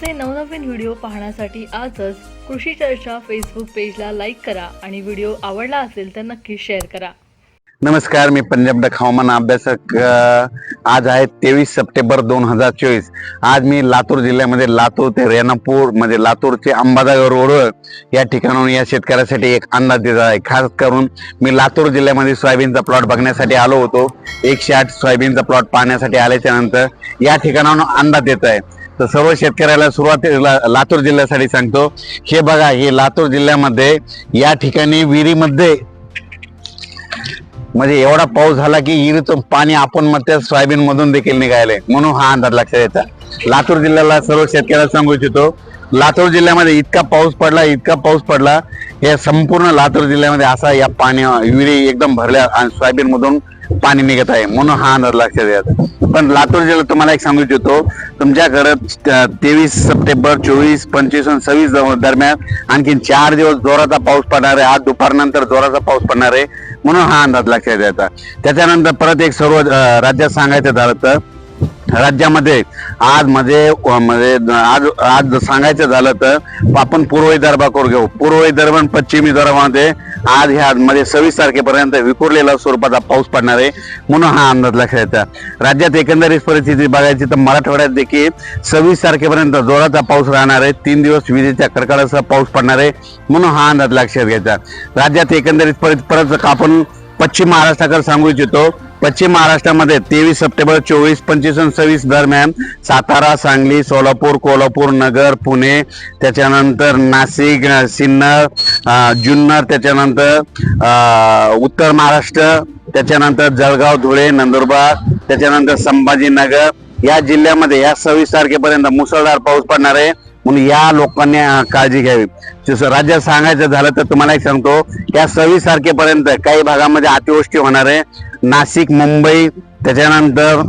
आमचे नवनवीन व्हिडिओ पाहण्यासाठी आजच कृषी चर्चा फेसबुक पेजला लाईक करा आणि व्हिडिओ आवडला असेल तर नक्की शेअर करा. नमस्कार मी पंजाब डक हवामान अभ्यासक आज आहे तेवीस सप्टेंबर दोन हजार चोवीस. आज मी लातूर जिल्ह्यामध्ये लातूर ते रेणापूर म्हणजे लातूरचे अंबादागर रोडवर या ठिकाणाहून या शेतकऱ्यासाठी एक अंदाज देत आहे. खास करून मी लातूर जिल्ह्यामध्ये सोयाबीनचा प्लॉट बघण्यासाठी आलो होतो. एकशे आठ सोयाबीनचा प्लॉट पाहण्यासाठी आल्याच्यानंतर या ठिकाणाहून अंदाज देत आहे. तर सर्व शेतकऱ्याला सुरुवातीला लातूर जिल्ह्यासाठी सांगतो. हे बघा हे लातूर जिल्ह्यामध्ये या ठिकाणी विहिरीमध्ये म्हणजे एवढा पाऊस झाला की विहिरीचं पाणी आपण मग त्या सोयाबीन मधून देखील निघायला. म्हणून हा अंदाज लक्षात येतात लातूर जिल्ह्याला सर्व शेतकऱ्याला सांगू इच्छितो लातूर जिल्ह्यामध्ये इतका पाऊस पडला इतका पाऊस पडला हे संपूर्ण लातूर जिल्ह्यामध्ये असा या पाणी विहिरी एकदम भरल्या आणि सोयाबीन मधून पाणी निघत आहे म्हणून हा अंदाज लक्षात येतात पण लातूर जिल्ह्यात तुम्हाला एक सांगू इच्छितो तुमच्याकडे तेवीस सप्टेंबर चोवीस पंचवीस आणि सव्वीस दरम्यान आणखी चार दिवस जोराचा पाऊस पडणार आहे. आज दुपारनंतर जोराचा पाऊस पडणार आहे म्हणून हा अंदाज लक्षात द्यायचा त्याच्यानंतर परत एक सर्व राज्यात सांगायचं झालं तर राज्यामध्ये आज म्हणजे, मध्ये म्हणजे आज आज सांगायचं झालं तर आपण पूर्व विदर्भाकडे घेऊ. पूर्व विदर्भ पश्चिम विदर्भामध्ये आज ह्या मध्ये सव्वीस तारखेपर्यंत विखुरलेला स्वरूपाचा पाऊस पडणार आहे म्हणून हा अंदाज लक्षात येतात राज्यात एकंदरीत परिस्थिती बघायची तर मराठवाड्यात देखील सव्वीस तारखेपर्यंत जोराचा पाऊस राहणार आहे. तीन दिवस विजेच्या कडकडासह पाऊस पडणार आहे म्हणून हा अंदाज लक्षात घ्यायचा. राज्यात एकंदरीत परत परत आपण पश्चिम महाराष्ट्राकडे सांगू इच्छितो. पश्चिम महाराष्ट्रामध्ये तेवीस सप्टेंबर चोवीस पंचवीस आणि सव्वीस दरम्यान सातारा सांगली सोलापूर कोल्हापूर नगर पुणे त्याच्यानंतर नाशिक सिन्नर जुन्नर त्याच्यानंतर उत्तर महाराष्ट्र त्याच्यानंतर जळगाव धुळे नंदुरबार त्याच्यानंतर संभाजीनगर. या जिल्ह्यामध्ये या सव्वीस तारखेपर्यंत मुसळधार पाऊस पडणार आहे. म्हणून या लोकांनी काळजी घ्यावी. जसं राज्यात सांगायचं झालं तर तुम्हाला एक सांगतो या सव्वीस तारखेपर्यंत काही भागामध्ये अतिवृष्टी होणार आहे. नाशिक मुंबई त्याच्यानंतर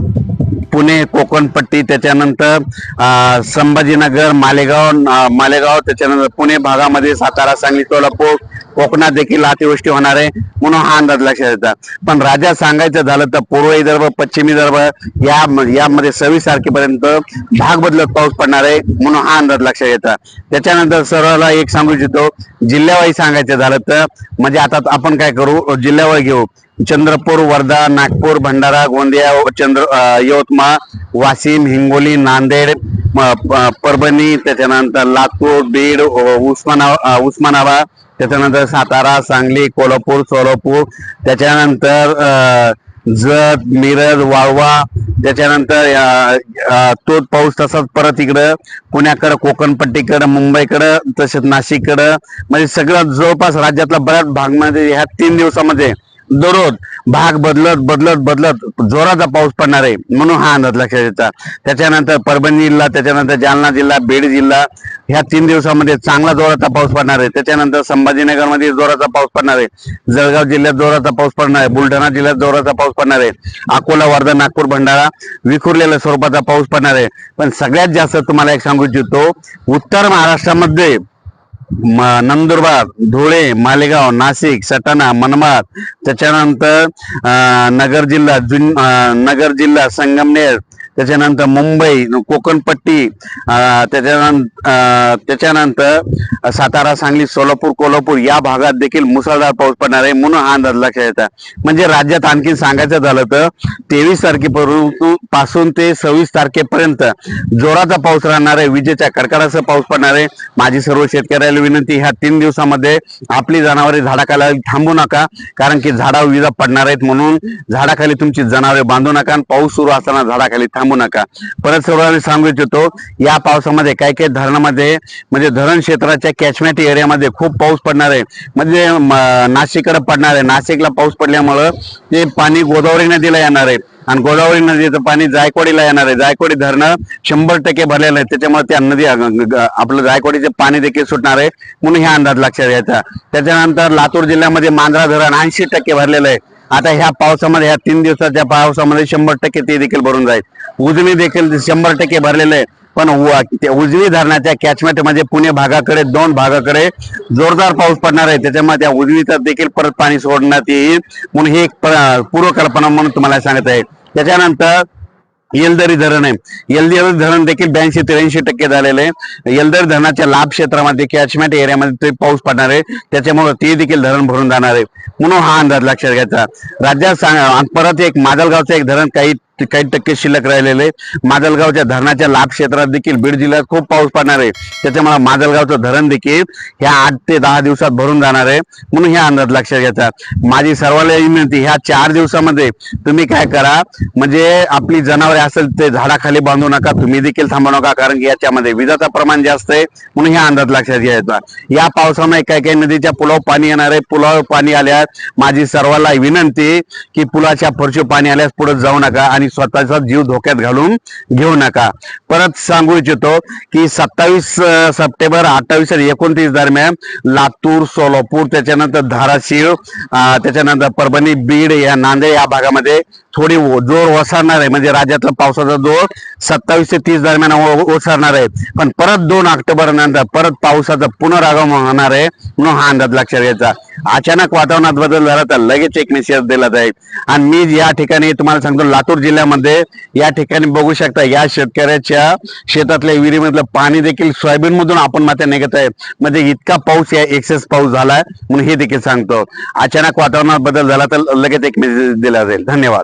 पुणे कोकणपट्टी त्याच्यानंतर अं, संभाजीनगर मालेगाव मालेगाव त्याच्यानंतर पुणे भागामध्ये सातारा सांगली सोलापूर कोकणात देखील अतिवृष्टी होणार आहे म्हणून हा अंदाज लक्षात येतात पण राज्यात सांगायचं झालं तर पूर्व विदर्भ पश्चिम विदर्भ या यामध्ये सव्वीस तारखेपर्यंत भाग बदलत पाऊस पडणार आहे म्हणून हा अंदाज लक्षात येतात त्याच्यानंतर सर्वांना एक सांगू इच्छितो जिल्ह्यावाई सांगायचं झालं तर म्हणजे आता आपण काय करू जिल्ह्यावर घेऊ. चंद्रपूर वर्धा नागपूर भंडारा गोंदिया चंद्र यवतमाळ वाशिम हिंगोली नांदेड परभणी त्याच्यानंतर लातूर बीड उस्माना उस्मानाबाद त्याच्यानंतर सातारा सांगली कोल्हापूर सोलापूर त्याच्यानंतर अं, जत मिरज वाळवा त्याच्यानंतर तोच पाऊस तसाच परत इकडं पुण्याकडं कोकणपट्टीकडं मुंबईकडं तसेच नाशिककडं म्हणजे सगळं जवळपास राज्यातला बऱ्याच भागमध्ये ह्या तीन दिवसामध्ये दररोज भाग बदलत बदलत बदलत जोराचा पाऊस पडणार आहे. म्हणून हा अंदाज लक्षात येतात त्याच्यानंतर परभणी जिल्हा त्याच्यानंतर जालना जिल्हा बीड जिल्हा ह्या तीन दिवसामध्ये चांगला जोराचा पाऊस पडणार आहे. त्याच्यानंतर संभाजीनगरमध्ये जोराचा पाऊस पडणार आहे. जळगाव जिल्ह्यात जोराचा पाऊस पडणार आहे. बुलढाणा जिल्ह्यात जोराचा पाऊस पडणार आहे. अकोला वर्धा नागपूर भंडारा विखुरलेल्या स्वरूपाचा पाऊस पडणार आहे. पण सगळ्यात जास्त तुम्हाला एक सांगू इच्छितो उत्तर महाराष्ट्रामध्ये नंदुरबार धुळे मालेगाव नाशिक सटाणा मनमाड. त्याच्यानंतर नगर जिल्हा जुन नगर जिल्हा संगमनेर त्याच्यानंतर मुंबई कोकणपट्टी त्याच्यानंतर त्याच्यानंतर सातारा सांगली सोलापूर कोल्हापूर या भागात देखील मुसळधार पाऊस पडणार आहे. म्हणून हा अंदाज लक्षात येतात म्हणजे राज्यात आणखी सांगायचं झालं तर तेवीस तारखेपर्यंत पासून ते सव्वीस तारखेपर्यंत जोराचा पाऊस राहणार आहे. विजेच्या कडकडासह पाऊस पडणार आहे. माझी सर्व शेतकऱ्याला विनंती ह्या तीन दिवसामध्ये आपली जनावरे झाडाखाली थांबू नका कारण की झाडावर विजा पडणार आहेत म्हणून झाडाखाली तुमची जनावरे बांधू नका आणि पाऊस सुरू असताना झाडाखाली थांब. थांबू नका. परत सर्वांनी सांगू इच्छितो या पावसामध्ये काही काही धरणामध्ये म्हणजे धरण क्षेत्राच्या कॅचमेंट एरियामध्ये खूप पाऊस पडणार आहे. म्हणजे नाशिककडे पडणार आहे. नाशिकला पाऊस पडल्यामुळं ते पाणी गोदावरी नदीला येणार आहे. आणि गोदावरी नदीचं पाणी जायकवाडीला येणार आहे. जायकवाडी धरणं शंभर टक्के भरलेलं आहे. त्याच्यामुळे त्या नदी आपलं जायकवाडीचे पाणी देखील सुटणार आहे. म्हणून हा अंदाज लक्षात घ्यायचा. त्याच्यानंतर लातूर जिल्ह्यामध्ये मांजरा धरण ऐंशी टक्के भरलेलं आहे. आता ह्या पावसामध्ये ह्या तीन दिवसाच्या पावसामध्ये शंभर टक्के ते देखील भरून जाईल. उजनी देखील शंभर टक्के भरलेले आहे. पण उजवी उजनी धरणाच्या कॅचमेंटमध्ये म्हणजे पुणे भागाकडे दोन भागाकडे जोरदार पाऊस पडणार आहे. त्याच्यामुळे त्या उजनीचा देखील परत पाणी सोडण्यात येईल. म्हणून ही एक पूर्वकल्पना म्हणून तुम्हाला सांगत आहे. त्याच्यानंतर येलदरी धरण आहे. येलदरी धरण देखील ब्याऐंशी त्र्याऐंशी टक्के झालेलं आहे. येलदरी धरणाच्या लाभ क्षेत्रामध्ये कॅचमेंट एरियामध्ये ते पाऊस पडणार आहे. त्याच्यामुळे ते देखील धरण भरून जाणार आहे. म्हणून हा अंदाज लक्षात घ्यायचा. राज्यात सांग परत एक माजलगावचं एक धरण काही काही टक्के शिल्लक राहिलेले माजलगावच्या धरणाच्या लाभ क्षेत्रात देखील बीड जिल्ह्यात खूप पाऊस पडणार आहे. त्याच्यामुळे माजलगावचं धरण देखील ह्या आठ ते दहा दिवसात भरून जाणार आहे. म्हणून ह्या अंदाज लक्षात घ्यायचा. माझी सर्वांना विनंती ह्या चार दिवसामध्ये तुम्ही काय करा म्हणजे आपली जनावरे असेल ते झाडाखाली बांधू नका तुम्ही देखील थांबू नका कारण की याच्यामध्ये विजाचं प्रमाण जास्त आहे. म्हणून ह्या अंदाज लक्षात घ्यायचा. या पावसामुळे काही काही नदीच्या पुलावर पाणी येणार आहे. पुलावर पाणी आल्यास माझी सर्वांना विनंती की पुलाच्या फरशी पाणी आल्यास पुढे जाऊ नका आणि स्वतःचा जीव धोक्यात घालून घेऊ नका. परत सांगू इच्छितो की सत्तावीस सप्टेंबर अठ्ठावीस आणि एकोणतीस दरम्यान लातूर सोलापूर त्याच्यानंतर धाराशिव त्याच्यानंतर परभणी बीड या नांदेड या भागामध्ये थोडी जोर ओसरणार आहे. म्हणजे राज्यातला पावसाचा जोर सत्तावीस ते तीस दरम्यान ओसरणार आहे. पण परत दोन ऑक्टोबर नंतर परत पावसाचं पुनरागमन होणार आहे म्हणून हा अंदाज लक्षात घ्यायचा. अचानक वातावरणात बदल झाला तर लगेच एक मेसेज दिला जाईल. आणि मी या ठिकाणी तुम्हाला सांगतो लातूर जिल्ह्यामध्ये या ठिकाणी बघू शकता या शेतकऱ्याच्या शेतातल्या विहिरीमधलं पाणी देखील सोयाबीन मधून आपण मात्र निघत आहे. म्हणजे इतका पाऊस या एक्सेस पाऊस झालाय म्हणून हे देखील सांगतो. अचानक वातावरणात बदल झाला तर लगेच एक मेसेज दिला जाईल. धन्यवाद.